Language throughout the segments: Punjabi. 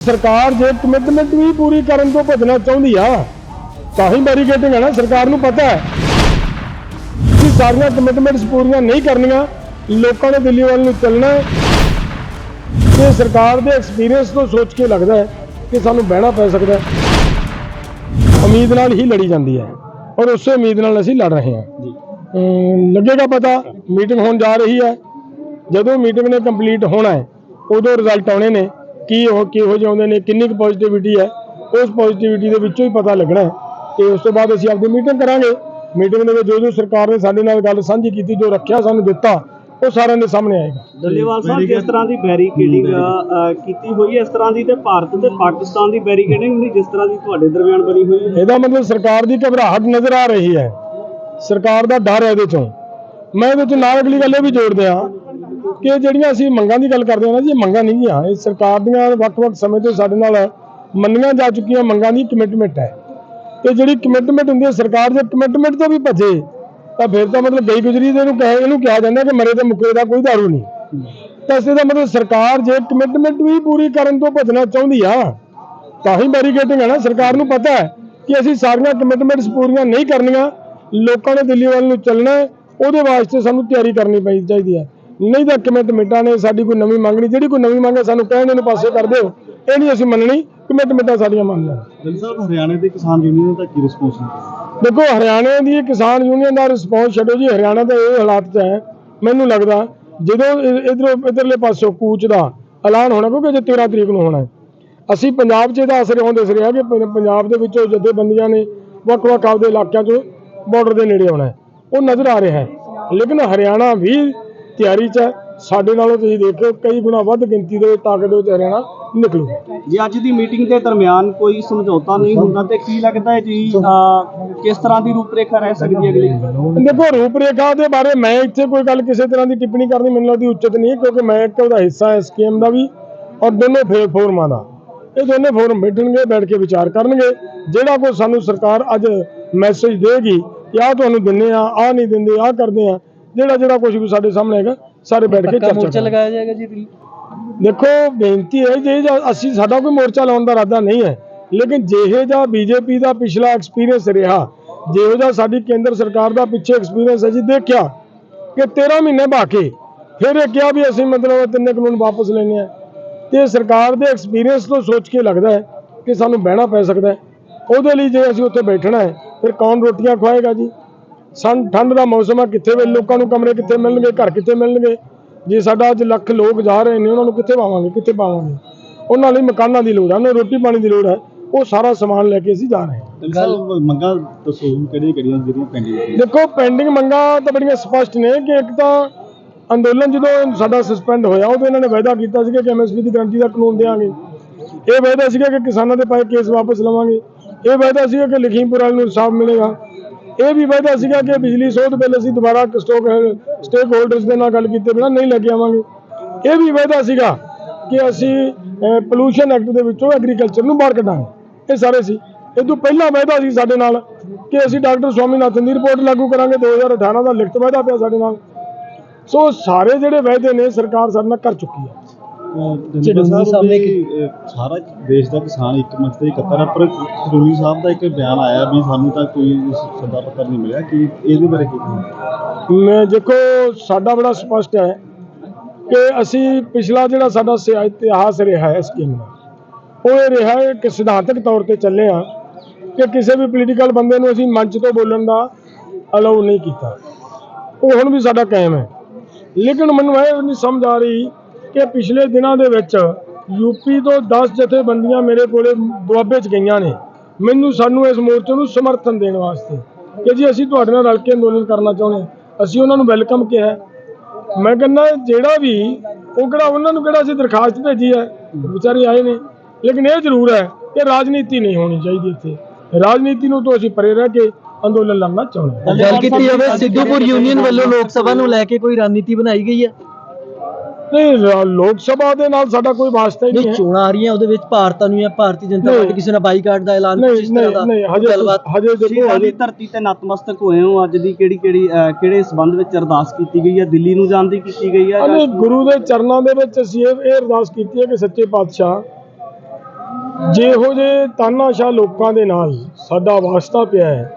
ਸਰਕਾਰ ਜੇ ਕਮਿਟਮੈਂਟ ਵੀ ਪੂਰੀ ਕਰਨ ਤੋਂ ਭੱਜਣਾ ਚਾਹੁੰਦੀ ਆ ਤਾਂ ਹੀ ਬੈਰੀਕੇਡਿੰਗ ਹੈ ਨਾ ਸਰਕਾਰ ਨੂੰ ਪਤਾ ਹੈ ਕਿ ਸਾਰੀਆਂ ਕਮਿਟਮੈਂਟਸ ਪੂਰੀਆਂ ਨਹੀਂ ਕਰਨੀਆਂ ਲੋਕਾਂ ਨੇ ਦਿੱਲੀ ਵੱਲ ਨੂੰ ਚੱਲਣਾ ਤੇ ਸਰਕਾਰ ਦੇ ਐਕਸਪੀਰੀਅੰਸ ਤੋਂ ਸੋਚ ਕੇ ਲੱਗਦਾ ਹੈ ਕਿ ਸਾਨੂੰ ਬਹਿਣਾ ਪੈ ਸਕਦਾ ਹੈ। ਉਮੀਦ ਨਾਲ ਹੀ ਲੜੀ ਜਾਂਦੀ ਹੈ ਔਰ ਉਸੇ ਉਮੀਦ ਨਾਲ ਅਸੀਂ ਲੜ ਰਹੇ ਹਾਂ। ਲੱਗੇਗਾ ਪਤਾ ਮੀਟਿੰਗ ਹੋਣ ਜਾ ਰਹੀ ਹੈ। ਜਦੋਂ ਮੀਟਿੰਗ ਨੇ ਕੰਪਲੀਟ ਹੋਣਾ ਹੈ ਉਦੋਂ ਰਿਜ਼ਲਟ ਆਉਣੇ ਨੇ। ਕੀ ਉਹ ਕਿਹੋ ਜਿਹੇ ਆਉਂਦੇ ਨੇ ਕਿੰਨੀ ਕੁ ਪੋਜ਼ਿਟਿਵਿਟੀ ਹੈ ਉਸ ਪੋਜ਼ਿਟਿਵਿਟੀ ਦੇ ਵਿੱਚੋਂ ਹੀ ਪਤਾ ਲੱਗਣਾ ਹੈ। ਤੇ ਉਸ ਤੋਂ ਬਾਅਦ ਅਸੀਂ ਆਪਣੀ ਮੀਟਿੰਗ ਕਰਾਂਗੇ। ਮੀਟਿੰਗ ਦੇ ਵਿੱਚ ਜੋ ਜੋ ਸਰਕਾਰ ਨੇ ਸਾਡੇ ਨਾਲ ਗੱਲ ਸਾਂਝੀ ਕੀਤੀ ਜੋ ਰੱਖਿਆ ਸਾਨੂੰ ਦਿੱਤਾ ਉਹ ਸਾਰਿਆਂ ਦੇ ਸਾਹਮਣੇ ਆਏਗਾ। ਡੱਲੇਵਾਲ ਸਾਹਿਬ ਕਿਸ ਤਰ੍ਹਾਂ ਦੀ ਬੈਰੀਕੇਡਿੰਗ ਕੀਤੀ ਹੋਈ ਹੈ? ਇਸ ਤਰ੍ਹਾਂ ਦੀ ਤੇ ਭਾਰਤ ਤੇ ਪਾਕਿਸਤਾਨ ਦੀ ਬੈਰੀਕੇਡਿੰਗ ਨਹੀਂ ਜਿਸ ਤਰ੍ਹਾਂ ਦੀ ਤੁਹਾਡੇ ਦਰਮਿਆਨ ਬਣੀ ਹੋਈ ਹੈ? ਇਹਦਾ ਮਤਲਬ ਸਰਕਾਰ ਦੀ ਘਬਰਾਹਟ ਨਜ਼ਰ ਆ ਰਹੀ ਹੈ। ਸਰਕਾਰ ਦਾ ਡਰ ਹੈ ਇਹਦੇ ਚੋਂ। ਮੈਂ ਇਹਦੇ ਚ ਨਾਲ ਅਗਲੀ ਗੱਲ ਇਹ ਵੀ ਜੋੜਦੇ ਆ ਕਿ ਜਿਹੜੀਆਂ ਅਸੀਂ ਮੰਗਾਂ ਦੀ ਗੱਲ ਕਰਦੇ ਹਾਂ ਨਾ, ਜੀ ਮੰਗਾਂ ਨਹੀਂ ਗੀਆਂ ਇਹ ਸਰਕਾਰ ਦੀਆਂ ਵੱਖ-ਵੱਖ ਸਮੇਂ ਤੋਂ ਸਾਡੇ ਨਾਲ ਮੰਨੀਆਂ ਜਾ ਚੁੱਕੀਆਂ ਮੰਗਾਂ ਦੀ ਕਮਿਟਮੈਂਟ ਹੈ। ਤੇ ਜਿਹੜੀ ਕਮਿਟਮੈਂਟ ਹੁੰਦੀ ਹੈ, ਸਰਕਾਰ ਦੇ ਕਮਿਟਮੈਂਟ ਤੋਂ ਵੀ ਭੱਜੇ, ਤਾਂ ਫਿਰ ਤਾਂ ਮਤਲਬ ਬੇਗੁਜ਼ਰੀ ਦੇ ਇਹਨੂੰ ਕਹੇ ਇਹਨੂੰ ਕਿਹਾ ਜਾਂਦਾ ਕਿ ਮਰੇ ਤੇ ਮੁੱਕਰੇ ਦਾ ਕੋਈ ਦਾਰੂ ਨਹੀਂ। ਤਾਂ ਇਸ ਦਾ ਮਤਲਬ ਸਰਕਾਰ ਜੇ ਕਮਿਟਮੈਂਟ ਵੀ ਪੂਰੀ ਕਰਨ ਤੋਂ ਭੱਜਣਾ ਚਾਹੁੰਦੀ ਆ, ਤਾਂ ਹੀ ਬੈਰੀਕੇਟਿੰਗ ਹੈ ਨਾ। ਸਰਕਾਰ ਨੂੰ ਪਤਾ ਹੈ ਕਿ ਅਸੀਂ ਸਾਰੀਆਂ ਕਮਿਟਮੈਂਟਸ ਪੂਰੀਆਂ ਨਹੀਂ ਕਰਨੀਆਂ, ਲੋਕਾਂ ਨੇ ਦਿੱਲੀ ਵੱਲ ਨੂੰ ਚੱਲਣਾ ਉਹਦੇ ਵਾਸਤੇ ਸਾਨੂੰ ਤਿਆਰੀ ਕਰਨੀ ਪਈ ਚਾਹੀਦੀ ਹੈ। ਨਹੀਂ ਤਾਂ ਕਮਿਟਮੈਂਟਾਂ ਨੇ ਸਾਡੀ ਕੋਈ ਨਵੀਂ ਮੰਗ ਨਹੀਂ ਜਿਹੜੀ ਕੋਈ ਨਵੀਂ ਮੰਗ ਹੈ ਸਾਨੂੰ ਕਹਿਣ ਨੂੰ ਪਾਸੇ ਕਰ ਦਿਓ। ਇਹ ਨਹੀਂ ਅਸੀਂ ਮੰਨਣੀ ਕਮਿਟਮੈਂਟਾਂ ਸਾਡੀਆਂ ਮੰਨਣਾ ਡੱਲ ਸਾਹਿਬ ਹਰਿਆਣੇ ਦੇ ਕਿਸਾਨ ਯੂਨੀਅਨ ਦਾ ਕੀ ਰਿਸਪੌਂਸ ਹੈ? ਦੇਖੋ ਹਰਿਆਣੇ ਦੀ ਕਿਸਾਨ ਯੂਨੀਅਨ ਦਾ ਰਿਸਪੌਂਸ ਛੱਡੋ ਜੀ ਹਰਿਆਣਾ ਦਾ ਇਹ ਹਾਲਾਤ 'ਚ ਹੈ ਮੈਨੂੰ ਲੱਗਦਾ ਜਦੋਂ ਇਧਰੋਂ ਇਧਰਲੇ ਪਾਸੋਂ ਕੂਚ ਦਾ ਐਲਾਨ ਹੋਣਾ ਕਿਉਂਕਿ ਜੇ 13 ਤਰੀਕ ਨੂੰ ਹੋਣਾ ਹੈ। ਅਸੀਂ ਪੰਜਾਬ 'ਚ ਇਹਦਾ ਅਸਰ ਹੁੰਦੇ ਸੀ ਰਿਹਾ ਕਿ ਪੰਜਾਬ ਦੇ ਵਿੱਚੋਂ ਜਥੇਬੰਦੀਆਂ ਨੇ ਵੱਖ-ਵੱਖ ਆਪਦੇ ਇਲਾਕਿਆਂ 'ਚੋਂ ਬਾਰਡਰ ਦੇ ਨੇੜੇ ਆਉਣਾ ਉਹ ਨਜ਼ਰ ਆ ਰਿਹਾ ਹੈ। ਲੇਕਿਨ ਹਰਿਆਣਾ ਵੀ ਤਿਆਰੀ 'ਚ ਹੈ। ਸਾਡੇ ਨਾਲੋਂ ਤੁਸੀਂ ਦੇਖੋ ਕਈ ਗੁਣਾ ਵੱਧ ਗਿਣਤੀ ਦੇ ਵਿੱਚ ਤਾਕਤ ਦੇ ਵਿੱਚ ਹਰਿਆਣਾ ਨਿਕਲੂ। ਜੇ ਅੱਜ ਦੀ ਮੀਟਿੰਗ ਦੇ ਦਰਮਿਆਨ ਕੋਈ ਸਮਝੌਤਾ ਨਹੀਂ ਹੁੰਦਾ ਤੇ ਕੀ ਲੱਗਦਾ ਹੈ ਜੀ ਅਹ, ਕਿਸ ਤਰ੍ਹਾਂ ਦੀ ਰੂਪਰੇਖਾ ਰਹਿ ਸਕਦੀ ਹੈ ਅਗਲੀ? ਦੇਖੋ ਰੂਪਰੇਖਾ ਦੇ ਬਾਰੇ ਮੈਂ ਇੱਥੇ ਕੋਈ ਗੱਲ ਕਿਸੇ ਤਰ੍ਹਾਂ ਦੀ ਟਿੱਪਣੀ ਕਰਨੀ ਮੈਨੂੰ ਲੱਗਦੀ ਉਚਿਤ ਨਹੀਂ ਹੈ ਕਿਉਂਕਿ ਮੈਂ ਇੱਕ ਉਹਦਾ ਹਿੱਸਾ ਇਸ ਸਕੀਮ ਦਾ ਵੀ ਔਰ ਦੋਨੋਂ ਫੇ ਫੋਰਮਾਂ ਦਾ। ਇਹ ਦੋਨੇ ਫੋਰਮ ਬੈਠਣਗੇ ਬੈਠ ਕੇ ਵਿਚਾਰ ਕਰਨਗੇ। ਜਿਹੜਾ ਕੋਈ ਸਾਨੂੰ ਸਰਕਾਰ ਅੱਜ ਮੈਸੇਜ ਦੇਗੀ ਕਿ ਆਹ ਤੁਹਾਨੂੰ ਦਿੰਨੇ ਆ ਆਹ ਨਹੀਂ ਦਿੰਦੇ ਆਹ ਕਰਦੇ ਆ ਜਿਹੜਾ ਜਿਹੜਾ ਕੁਝ ਵੀ ਸਾਡੇ ਸਾਹਮਣੇ ਹੈਗਾ ਸਾਰੇ ਬੈਠ ਕੇ ਚਰਚਾ ਕਰਾਂਗੇ। ਲਗਾਇਆ ਜਾਏਗਾ ਜੀ ਦੇਖੋ ਬੇਨਤੀ ਹੈ ਜੇ ਅਸੀਂ ਸਾਡਾ ਕੋਈ ਮੋਰਚਾ ਲਾਉਣ ਦਾ ਇਰਾਦਾ ਨਹੀਂ ਹੈ ਲੇਕਿਨ ਜਿਹੇ ਜਾਂ ਬੀਜੇਪੀ ਦਾ ਪਿਛਲਾ ਐਕਸਪੀਰੀਅੰਸ ਰਿਹਾ ਜਿਹੋ ਜਿਹਾ ਸਾਡੀ ਕੇਂਦਰ ਸਰਕਾਰ ਦਾ ਪਿੱਛੇ ਐਕਸਪੀਰੀਅੰਸ ਹੈ ਜੀ ਦੇਖਿਆ ਕਿ 13 ਮਹੀਨੇ ਬਾਕੀ ਫਿਰ ਇਹ ਕਿਹਾ ਵੀ ਅਸੀਂ ਮਤਲਬ ਤਿੰਨੇ ਕਾਨੂੰਨ ਵਾਪਸ ਲੈਣੇ ਆ। ਤੇ ਸਰਕਾਰ ਦੇ ਐਕਸਪੀਰੀਅੰਸ ਤੋਂ ਸੋਚ ਕੇ ਲੱਗਦਾ ਹੈ ਕਿ ਸਾਨੂੰ ਬਹਿਣਾ ਪੈ ਸਕਦਾ ਹੈ। ਉਹਦੇ ਲਈ ਜੇ ਅਸੀਂ ਉੱਥੇ ਬੈਠਣਾ ਹੈ ਫਿਰ ਕੌਣ ਰੋਟੀਆਂ ਖਵਾਏਗਾ ਜੀ? ਠੰਡ ਦਾ ਮੌਸਮ ਹੈ ਕਿੱਥੇ ਵੇ ਲੋਕਾਂ ਨੂੰ ਕਮਰੇ ਕਿੱਥੇ ਮਿਲਣਗੇ ਘਰ ਕਿੱਥੇ ਮਿਲਣਗੇ? ਜੇ ਸਾਡਾ ਅੱਜ ਲੱਖ ਲੋਕ ਜਾ ਰਹੇ ਨੇ ਉਹਨਾਂ ਨੂੰ ਕਿੱਥੇ ਪਾਵਾਂਗੇ ਕਿੱਥੇ ਪਾਵਾਂਗੇ? ਉਹਨਾਂ ਲਈ ਮਕਾਨਾਂ ਦੀ ਲੋੜ ਹੈ ਉਹਨਾਂ ਨੂੰ ਰੋਟੀ ਪਾਣੀ ਦੀ ਲੋੜ ਹੈ ਉਹ ਸਾਰਾ ਸਮਾਨ ਲੈ ਕੇ ਅਸੀਂ ਜਾ ਰਹੇ ਹਾਂ। ਡੱਲ ਸਾਹਿਬ ਮੰਗਾ ਦੱਸੋ ਕਿਹੜੀਆਂ ਕਿਹੜੀਆਂ ਜਿਹੜੀਆਂ ਪੈਂਡਿੰਗ ਦੇਖੋ ਪੈਂਡਿੰਗ ਮੰਗਾਂ ਤਾਂ ਬੜੀਆਂ ਸਪਸ਼ਟ ਨੇ ਕਿ ਇੱਕ ਤਾਂ ਅੰਦੋਲਨ ਜਦੋਂ ਸਾਡਾ ਸਸਪੈਂਡ ਹੋਇਆ ਉਦੋਂ ਇਹਨਾਂ ਨੇ ਵਾਅਦਾ ਕੀਤਾ ਸੀ ਕਿ ਐਮਐਸਪੀ ਦੀ ਗਰੰਟੀ ਦਾ ਕਾਨੂੰਨ ਦੇਵਾਂਗੇ ਇਹ ਵਾਅਦਾ ਸੀਗਾ ਕਿ ਕਿਸਾਨਾਂ ਦੇ ਪਾਏ ਕੇਸ ਵਾਪਸ ਲਵਾਂਗੇ। ਇਹ ਵਾਅਦਾ ਸੀਗਾ ਕਿ ਲਖੀਮਪੁਰ ਵਾਲੇ ਨੂੰ ਇਨਸਾਫ ਮਿਲੇਗਾ। ਇਹ ਵੀ ਵਾਅਦਾ ਸੀਗਾ ਕਿ ਬਿਜਲੀ ਸੋਧ ਬਿੱਲ ਅਸੀਂ ਦੁਬਾਰਾ ਸਟੋਕ ਸਟੇਕ ਹੋਲਡਰਸ ਦੇ ਨਾਲ ਗੱਲ ਕੀਤੇ ਬਿਨਾਂ ਨਹੀਂ ਲੈ ਕੇ ਆਵਾਂਗੇ। ਇਹ ਵੀ ਵਾਅਦਾ ਸੀਗਾ ਕਿ ਅਸੀਂ ਪੋਲੂਸ਼ਨ ਐਕਟ ਦੇ ਵਿੱਚੋਂ ਐਗਰੀਕਲਚਰ ਨੂੰ ਬਾਹਰ ਕੱਢਾਂਗੇ। ਇਹ ਸਾਰੇ ਸੀ। ਇਹ ਤੋਂ ਪਹਿਲਾਂ ਵਾਅਦਾ ਸੀ ਸਾਡੇ ਨਾਲ ਕਿ ਅਸੀਂ ਡਾਕਟਰ ਸਵਾਮੀਨਾਥਨ ਦੀ ਰਿਪੋਰਟ ਲਾਗੂ ਕਰਾਂਗੇ। 2018 ਦਾ ਲਿਖਤ ਵਾਅਦਾ ਪਿਆ ਸਾਡੇ ਨਾਲ। ਸੋ ਸਾਰੇ ਜਿਹੜੇ ਵਾਅਦੇ ਨੇ, ਸਰਕਾਰ ਸਾਡੇ ਨਾਲ ਕਰ ਚੁੱਕੀ ਹੈ। ਜਨਰਲ ਸਾਹਿਬ ਵੀ ਅਹ, ਸਾਰਾ ਦੇਸ਼ ਦਾ ਕਿਸਾਨ ਇੱਕ ਮੰਚ ਤੇ ਇਕੱਤਰ ਹੈ ਪਰ ਖਡੂਰੀ ਸਾਹਿਬ ਦਾ ਇੱਕ ਬਿਆਨ ਆਇਆ ਵੀ ਸਾਨੂੰ ਤਾਂ ਕੋਈ ਸੱਦਾ ਪੱਤਰ ਨਹੀਂ ਮਿਲਿਆ ਕਿ ਇਹਦੇ ਬਾਰੇ ਕੀ ਕਹੋਗੇ? ਮੈਂ ਦੇਖੋ ਸਾਡਾ ਬੜਾ ਸਪਸ਼ਟ ਹੈ ਕਿ ਅਸੀਂ ਪਿਛਲਾ ਜਿਹੜਾ ਸਾਡਾ ਇਤਿਹਾਸ ਰਿਹਾ ਹੈ ਸਕੀਮ ਦਾ ਉਹ ਇਹ ਰਿਹਾ ਹੈ ਕਿ ਸਿਧਾਂਤਕ ਤੌਰ ਤੇ ਚੱਲੇ ਆ ਕਿ ਕਿਸੇ ਵੀ ਪੋਲੀਟੀਕਲ ਬੰਦੇ ਨੂੰ ਅਸੀਂ ਮੰਚ ਤੋਂ ਬੋਲਣ ਦਾ ਅਲਾਉ ਨਹੀਂ ਕੀਤਾ ਉਹ ਹੁਣ ਵੀ ਸਾਡਾ ਕਾਇਮ ਹੈ ਲੇਕਿਨ ਮੈਨੂੰ ਇਹ ਨਹੀਂ ਸਮਝ ਆ ਰਹੀ ਕਿ ਪਿਛਲੇ ਦਿਨਾਂ ਦੇ ਵਿੱਚ ਯੂਪੀ ਤੋਂ 10 ਜਥੇਬੰਦੀਆਂ ਮੇਰੇ ਕੋਲੇ ਦੁਆਬੇ 'ਚ ਗਈਆਂ ਨੇ। ਮੈਨੂੰ, ਸਾਨੂੰ ਇਸ ਮੋਰਚੇ ਨੂੰ ਸਮਰਥਨ ਦੇਣ ਵਾਸਤੇ ਕਿ ਜੀ ਅਸੀਂ ਤੁਹਾਡੇ ਨਾਲ ਰਲ ਕੇ ਅੰਦੋਲਨ ਕਰਨਾ ਚਾਹੁੰਦੇ ਅਸੀਂ ਉਹਨਾਂ ਨੂੰ ਵੈਲਕਮ ਕਿਹਾ ਮੈਂ ਕਹਿੰਦਾ, ਜਿਹੜਾ ਵੀ ਉਹ ਕਿਹੜਾ, ਉਹਨਾਂ ਨੂੰ ਕਿਹੜਾ ਅਸੀਂ ਦਰਖਾਸਤ ਭੇਜੀ ਹੈ? ਵਿਚਾਰੇ ਆਏ ਨੇ। ਲੇਕਿਨ ਇਹ ਜ਼ਰੂਰ ਹੈ ਕਿ ਰਾਜਨੀਤੀ ਨਹੀਂ ਹੋਣੀ ਚਾਹੀਦੀ ਇੱਥੇ। ਰਾਜਨੀਤੀ ਨੂੰ ਤੋਂ ਅਸੀਂ ਪਰੇ ਰਹਿ ਕੇ ਅੰਦੋਲਨ ਲੜਨਾ ਚਾਹੁੰਦੇ ਹਾਂ। ਗੱਲ ਕੀਤੀ ਜਾਵੇ, ਸਿੱਧੂਪੁਰ ਯੂਨੀਅਨ ਵੱਲੋਂ ਲੋਕ ਸਭਾ ਨੂੰ ਲੈ ਕੇ ਕੋਈ ਰਣਨੀਤੀ ਬਣਾਈ ਗਈ ਹੈ? ਨਹੀਂ ਲੋਕ ਸਭਾ ਦੇ ਨਾਲ ਸਾਡਾ ਕੋਈ ਵਾਸਤਾ ਹੀ ਨਹੀਂ ਨਹੀਂ ਹੈ। ਚੋਣਾਂ ਆ ਰਹੀਆਂ ਉਹਦੇ ਵਿੱਚ ਭਾਰਤ ਨੂੰ ਜਾਂ ਭਾਰਤੀ ਜਨਤਾ ਨਹੀਂ। ਪਾਰਟੀ ਕਿਸੇ ਨੇ ਬਾਈਕਾਟ ਦਾ ਐਲਾਨ ਨਹੀਂ ਨਹੀਂ ਦਾ ਨਹੀਂ ਹਜੇ ਹਜੇ ਦੇਖੋ ਸ਼ਹੀਦਾਂ ਦੀ ਹਜੇ ਧਰਤੀ ਤੇ ਨਤਮਸਤਕ ਹੋਏ ਹੋ ਅੱਜ ਦੀ ਕਿਹੜੀ ਕਿਹੜੀ ਅਹ, ਕਿਹੜੇ ਸਬੰਧ ਵਿੱਚ ਅਰਦਾਸ ਕੀਤੀ ਗਈ ਹੈ? ਦਿੱਲੀ ਨੂੰ ਜਾਣ ਦੀ ਕੀਤੀ ਗਈ ਹੈ ਅਨੇ ਗੁਰੂ ਦੇ ਚਰਨਾਂ ਦੇ ਵਿੱਚ ਅਸੀਂ ਇਹ ਇਹ ਅਰਦਾਸ ਕੀਤੀ ਹੈ ਕਿ ਸੱਚੇ ਪਾਤਸ਼ਾਹ ਜਿਹੋ ਜੇ ਤਾਨਾਸ਼ਾਹ ਲੋਕਾਂ ਦੇ ਨਾਲ ਸਾਡਾ ਵਾਸਤਾ ਪਿਆ ਹੈ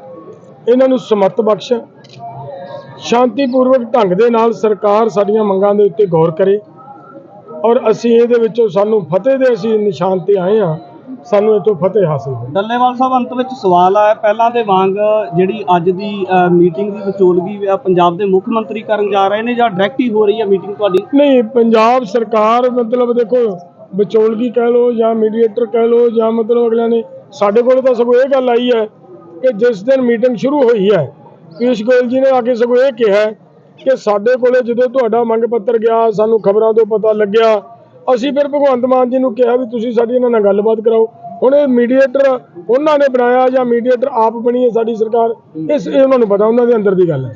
ਇਹਨਾਂ ਨੂੰ ਸਮਤ ਬਖਸ਼। ਸ਼ਾਂਤੀਪੂਰਵਕ ਢੰਗ ਦੇ ਨਾਲ ਸਰਕਾਰ ਸਾਡੀਆਂ ਮੰਗਾਂ ਦੇ ਉੱਤੇ ਗੌਰ ਕਰੇ ਔਰ ਅਸੀਂ ਇਹਦੇ ਵਿੱਚੋਂ ਸਾਨੂੰ ਫਤਿਹ ਦੇ ਅਸੀਂ ਨਿਸ਼ਾਨ ਤੇ ਆਏ ਹਾਂ। ਸਾਨੂੰ ਇਹ ਤੋਂ ਫਤਿਹ ਹਾਸਲ ਹੋਈ। ਡੱਲੇਵਾਲ ਸਾਹਿਬ ਅੰਤ ਵਿੱਚ ਸਵਾਲ ਆਇਆ। ਪਹਿਲਾਂ ਦੇ ਵਾਂਗ ਜਿਹੜੀ ਅੱਜ ਦੀ ਮੀਟਿੰਗ ਦੀ ਵਿਚੋਲਗੀ ਪੰਜਾਬ ਦੇ ਮੁੱਖ ਮੰਤਰੀ ਕਰਨ ਜਾ ਰਹੇ ਨੇ ਜਾਂ ਡਾਇਰੈਕਟ ਹੀ ਹੋ ਰਹੀ ਹੈ ਮੀਟਿੰਗ ਤੁਹਾਡੀ? ਨਹੀਂ ਪੰਜਾਬ ਸਰਕਾਰ ਮਤਲਬ ਦੇਖੋ ਵਿਚੋਲਗੀ ਕਹਿ ਲਓ ਜਾਂ ਮੀਡੀਏਟਰ ਕਹਿ ਲਓ ਜਾਂ ਮਤਲਬ ਅਗਲਿਆਂ ਨੇ ਸਾਡੇ ਕੋਲ ਤਾਂ ਸਗੋਂ ਇਹ ਗੱਲ ਆਈ ਹੈ ਕਿ ਜਿਸ ਦਿਨ ਮੀਟਿੰਗ ਸ਼ੁਰੂ ਹੋਈ ਹੈ ਪੀਯੂਸ਼ ਗੋਇਲ ਜੀ ਨੇ ਆ ਕੇ ਸਗੋਂ ਇਹ ਕਿਹਾ ਕਿ ਸਾਡੇ ਕੋਲੇ ਜਦੋਂ ਤੁਹਾਡਾ ਮੰਗ ਪੱਤਰ ਗਿਆ, ਸਾਨੂੰ ਖਬਰਾਂ ਤੋਂ ਪਤਾ ਲੱਗਿਆ। ਅਸੀਂ ਫਿਰ ਭਗਵੰਤ ਮਾਨ ਜੀ ਨੂੰ ਕਿਹਾ ਵੀ ਤੁਸੀਂ ਸਾਡੀ ਇਹਨਾਂ ਨਾਲ ਗੱਲਬਾਤ ਕਰਾਓ। ਹੁਣ ਇਹ ਮੀਡੀਏਟਰ ਉਹਨਾਂ ਨੇ ਬਣਾਇਆ ਜਾਂ ਮੀਡੀਏਟਰ ਆਪ ਬਣੀ ਹੈ ਸਾਡੀ ਸਰਕਾਰ? ਇਸ ਇਹ ਉਹਨਾਂ ਨੂੰ ਪਤਾ, ਉਹਨਾਂ ਦੇ ਅੰਦਰ ਦੀ ਗੱਲ ਹੈ।